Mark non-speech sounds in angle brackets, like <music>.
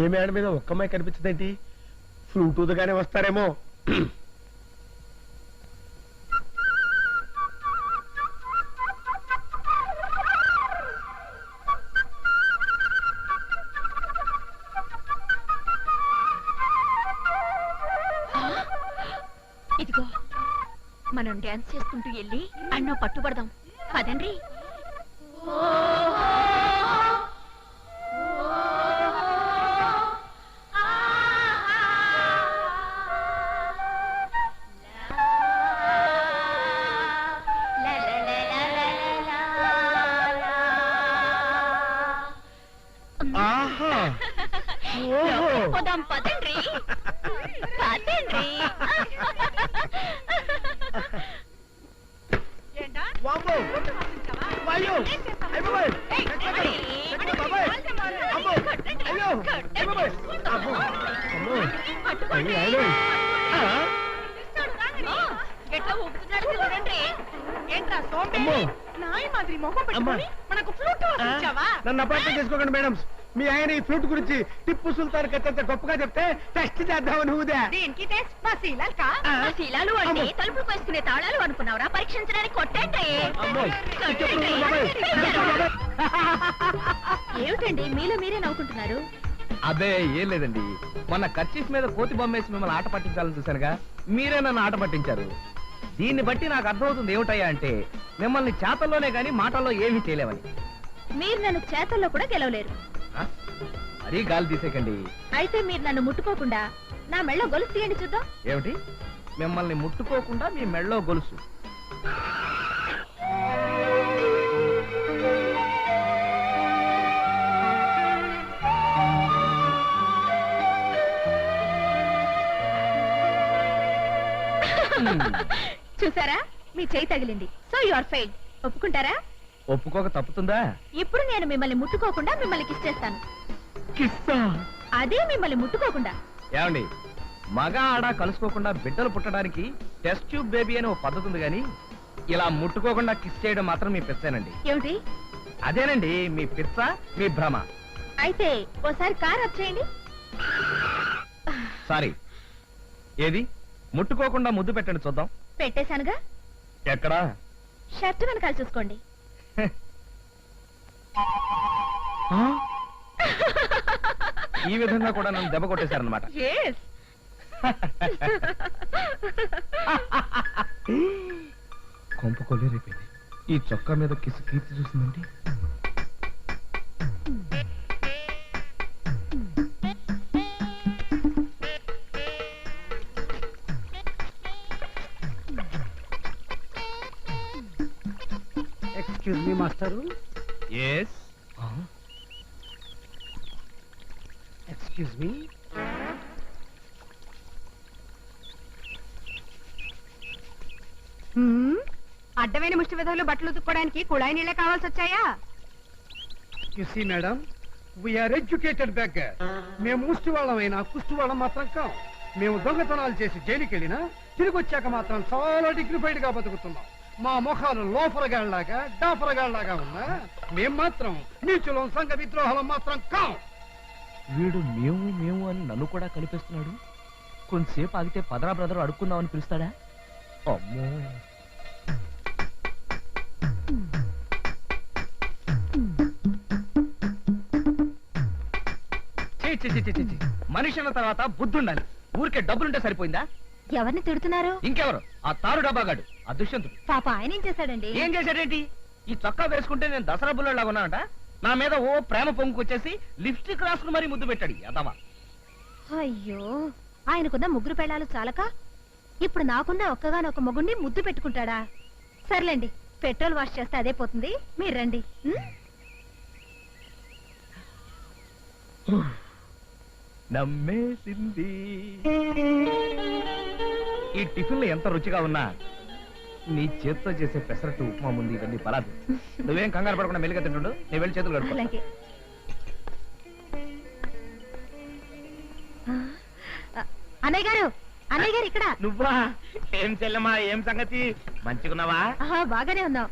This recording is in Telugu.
ఏ మేడ మీద ఒక్క అమ్మాయి కనిపించదేంటి ఫ్లూట్ ఊదగానే వస్తారేమో. ఇదిగో మనం డాన్స్ చేసుకుంటూ వెళ్ళి అన్నో పట్టుబడదాం. పదండి ఆహా అయ్యో, అయ్యో! ఆ? ఎట్లా ఊపుతున్నాడు చూడండి. ఏంట్రా అమ్మో! సోంబేరి నాయి మాదిరి మొహం పెట్టుకొని అమ్మా. మనకు ఫ్లూట్ ఆ? వాయించావా నన్ను అపార్థం చేసుకోకండి మేడం మీ ఆయన ఈ ఫ్లూట్ గురించి టిప్పు సుల్తాన్ కట్టంత గొప్పగా చెప్తే టెస్ట్ చేద్దామని ఊదా. దీనికి టెస్ట్ మా శ్రీలంక ఆ? ఆ శీలాలు అంటే! తలుపులు వేసుకునే తాళాలు అనుకున్నావురా? పరీక్షించడానికి బాబాయ్! ఏమిటండి? మీలో మీరే నవ్వుకుంటున్నారు. అదే ఏం లేదండి. మొన్న కర్చీఫ్ మీద కోతి బొమ్మేసి మిమ్మల్ని ఆట పట్టించాలని చూశానుగా. మీరే నన్ను ఆట పట్టించారు. దీన్ని బట్టి నాకు అర్థమవుతుంది ఏమిటయ్యా అంటే మిమ్మల్ని చేతల్లోనే గాని మాటల్లో ఏమీ చేయలేవని. మీరు నన్ను చేతల్లో కూడా గెలవలేరు? మరీ గాలి తీసేకండి. అయితే మీరు నన్ను ముట్టుకోకుండా నా మెళ్ళో గొలుసు తీయండి చూద్దాం. ఏమిటి? మిమ్మల్ని ముట్టుకోకుండా మీ మెళ్ళో గొలుసు. <laughs> చూసారా? మీ చేయి తగిలింది. సో యు ఆర్ ఫెయిల్ ఒప్పుకుంటారా? ఒప్పుకోక తప్పుతుందా? ఇప్పుడు నేను మిమ్మల్ని ముట్టుకోకుండా మిమ్మల్ని కిస్ చేస్తాను. అదే మిమ్మల్ని ముట్టుకోకుండా. ఏమండి మగ ఆడ కలుసుకోకుండా బిడ్డలు పుట్టడానికి టెస్ట్ ట్యూబ్ బేబీ అని ఒక పద్ధతి ఉంది కానీ ఇలా ముట్టుకోకుండా కిస్ చేయడం మాత్రం మీ పిచ్చేనండి. ఏమిటి? అదేనండి మీ పిచ్చ మీ భ్రమ. అయితే ఓసారి కార్ వచ్చేయండి సారీ. ఏది? ముట్టుకోకుండా ముద్దు పెట్టండి చూద్దాం. పెట్టేశానుగా? ఎక్కడా? షర్ట్ వెనకాల చూసుకోండి. ఈ విధంగా కూడా నన్ను దెబ్బ కొట్టేశారనమాట కొంప కొల్లేరైపోయింది. ఈ చొక్కా మీద కిసి Keerthi చూసిందండి? Excuse me master yes excuse me hmm? అడ్డమైన ముష్టి విధులు బట్టలు ఉతుక్కోవడానికి కుళాయి నీళ్ళే కావాల్సి వచ్చాయా? You see madam we are educated back మేము ముష్టి వాళ్ళమైనా కుష్టి వాళ్ళం మాత్రం కాం. మేము దొంగతనాలు చేసి జైలుకి వెళ్ళినా తిరిగి వచ్చాక మాత్రం చాలా డిగ్నిఫైడ్గా బతుకుతున్నాం. మా ముఖాలు లోఫరగాళ్ళాగా డాపరగాళ్ళలాగా ఉన్నా మేం మాత్రం నీచులం సంఘ విద్రోహలం మాత్రం కాం. వీడు మేము మేము అని నన్ను కూడా కనిపిస్తున్నాడు? కొంతసేపు ఆగితే పదరా బ్రదర్ అడుక్కుందామని పిలుస్తాడా? అమ్మో. మనిషి అన్న తర్వాత బుద్ధి ఉండాలి ఊరికే డబ్బులుంటే సరిపోయిందా? ఎవరిని తిడుతున్నారు? ఇంకెవరు? ఆ తారు డబ్బాగాడు ఆ దుష్యంతుడు. పాప ఆయన ఏం చేశాడండి? ఏం చేశాడేంటి? ఈ చొక్కా వేసుకుంటే నేను దసరా బుల్లలాగా ఉన్నానంట. నా మీద ఓ ప్రేమ పొంగుకొచ్చేసి లిప్స్టిక్ రాసుకుని మరీ ముద్దు పెట్టాడు యదవా. అయ్యో ఆయనకున్న ముగ్గురు పెళ్ళాలు చాలక? ఇప్పుడు నాకున్న ఒక్కగానొక్క మొగుడిని ముద్దు పెట్టుకుంటాడా? సర్లేండి పెట్రోల్ వాష్ చేస్తే అదే పోతుంది. మీరు రండి? నమ్మేసింది. ఈ టిఫిన్లు ఎంత రుచిగా ఉన్నా నీ చేత్తో చేసే పెసరట్టు ఉప్మా ముందు ఇవన్నీ పరాదు నువ్వేం కంగారు పడకుండా మెల్లిగా తింటుండు. నేను వెళ్ళి చేతులు ఆ, అన్నయ్య గారు అన్నయ్య గారు ఇక్కడ. నువ్వా? ఏం చెల్లెమా ఏం సంగతి? మంచిగున్నావా? బాగానే ఉన్నావు